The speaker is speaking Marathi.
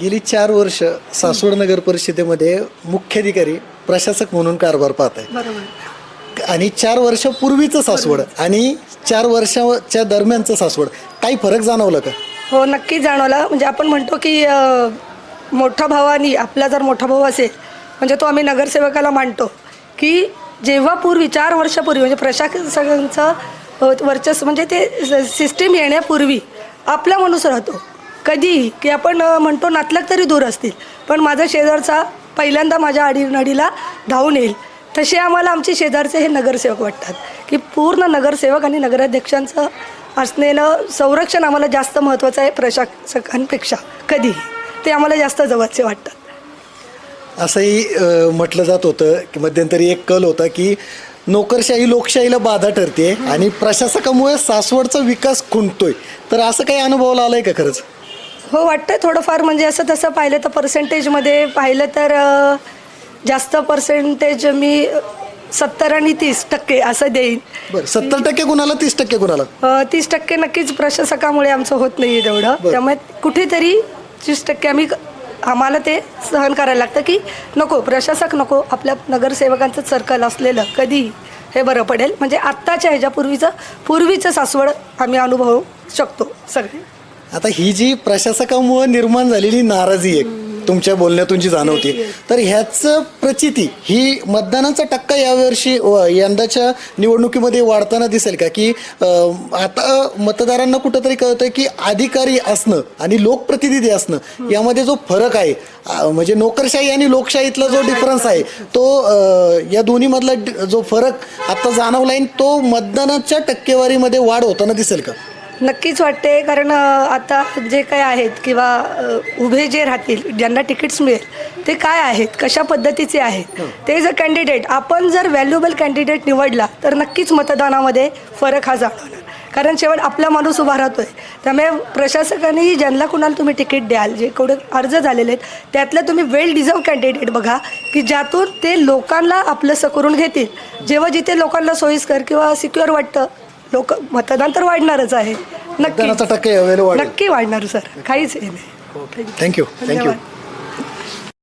गेली चार वर्ष सासवड नगर परिषदेमध्ये मुख्याधिकारी प्रशासक म्हणून कारभार पाहत आहे. बरोबर. आणि चार वर्षापूर्वीचं सासवड आणि चार वर्षाच्या दरम्यानचं सासवड. काही फरक जाणवलं का? हो नक्की जाणवला. म्हणजे आपण म्हणतो की अ, मोठा भावानी आपला जर मोठा भाऊ असेल म्हणजे तो आम्ही नगरसेवकाला मानतो की जेव्हा पूर्वी चार वर्षापूर्वी म्हणजे प्रशासकांचं अ, वर्चस्व म्हणजे ते सिस्टीम येण्यापूर्वी आपला माणूस राहतो. कधीही की आपण म्हणतो नातलग तरी दूर असतील पण माझा शेजारचा पहिल्यांदा माझ्या अडीनडीला धावून येईल. तसे आम्हाला आमचे शेजारचे हे नगरसेवक वाटतात की पूर्ण नगरसेवक आणि नगराध्यक्षांचं असलेलं संरक्षण आम्हाला जास्त महत्त्वाचं आहे प्रशासकांपेक्षा कधीही. ते आम्हाला जास्त जवळचे वाटतात. असंही म्हटलं जात होतं की मध्यंतरी एक कल होता की नोकरशाही लोकशाहीला बाधा ठरते आणि प्रशासकामुळे सासवडचा विकास खुंटतोय. तर असं काही अनुभवाला आलंय का खरंच? हो वाटतं थोडंफार. म्हणजे असं तसं पाहिलं तर पर्सेंटेजमध्ये पाहिलं तर जास्त पर्सेंटेज मी सत्तर आणि तीस टक्के असं देईन. बरं सत्तर टक्के कुणाला तीस टक्के कुणाला? तीस टक्के नक्कीच प्रशासकामुळे आमचं होत नाही आहे तेवढं. त्यामुळे कुठेतरी तीस टक्के आम्ही आम्हाला ते सहन करायला लागतं की नको प्रशासक नको. आपल्या नगरसेवकांचं सर्कल असलेलं कधी हे बरं पडेल. म्हणजे आत्ताच्या ह्याच्यापूर्वीचं पूर्वीचं सासवड आम्ही अनुभवू शकतो सगळे. आता ही जी प्रशासकामुळे निर्माण झालेली नाराजी आहे तुमच्या बोलण्यातून जी जाणवते तर ह्याचं प्रचिती ही मतदानाचा टक्का यावर्षी यंदाच्या निवडणुकीमध्ये वाढताना दिसेल का? की आता मतदारांना कुठंतरी कळतंय की अधिकारी असणं आणि लोकप्रतिनिधी असणं यामध्ये जो फरक आहे म्हणजे नोकरशाही आणि लोकशाहीतला जो डिफरन्स आहे तो या दोन्हीमधला जो फरक आता जाणवला आहे तो मतदानाच्या टक्केवारीमध्ये वाढ होताना दिसेल का? नक्कीच वाटते कारण आता जे काय आहेत किंवा उभे जे राहतील ज्यांना तिकीट्स मिळेल ते काय आहेत कशा पद्धतीचे आहेत ते जर कॅन्डिडेट आपण जर व्हॅल्युएबल कॅन्डिडेट निवडला तर नक्कीच मतदानामध्ये फरक हा जाणवणार. कारण शेवट आपला माणूस उभा राहतोय. त्यामुळे प्रशासकानेही ज्यांना कुणाला तुम्ही तिकीट द्याल जे कोणी अर्ज झालेले आहेत त्यातलं तुम्ही वेल डिझर्व कॅन्डिडेट बघा की ज्यातून ते लोकांना आपलंसं करून घेतील. जेव्हा जिथे लोकांना सोयीस्कर किंवा सिक्युअर वाटतं लोक मतदान तर वाढणारच आहे. नक्की मतदानाचा टक्का यावेळेला वाढेल. नक्की वाढणार सर. काहीच हे नाही. थँक्यू थँक्यू धन्यवाद.